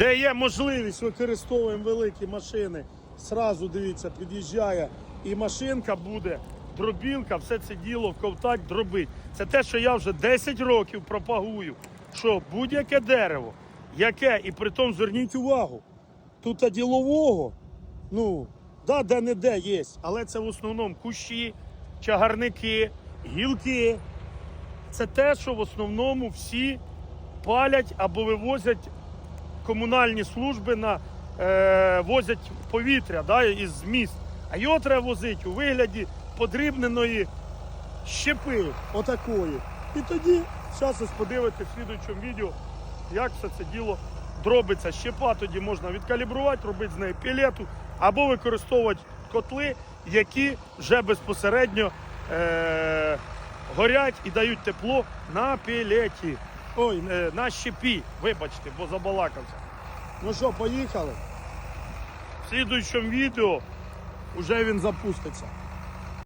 Де є можливість, використовуємо великі машини. Сразу дивіться, під'їжджає і машинка буде, дробілка, все це діло ковтать, дробить. Це те, що я вже 10 років пропагую. Що будь-яке дерево, яке, і при тому зверніть увагу, тут ділового, ну, да, де-не-де є, але це в основному кущі, чагарники, гілки. Це те, що в основному всі палять або вивозять комунальні служби на е, возять повітря да, із міст. А його треба возити у вигляді подрібненої щепи, отакої. І тоді, зараз ось подивитися в слідуючому відео, як все це діло дробиться. Щепа тоді можна відкалібрувати, робити з неї пілету, або використовувати котли, які вже безпосередньо е, горять і дають тепло на пілеті. Ой, е, на щепі, вибачте, бо забалакався. Ну що, поїхали? В слідуючому відео вже він запуститься.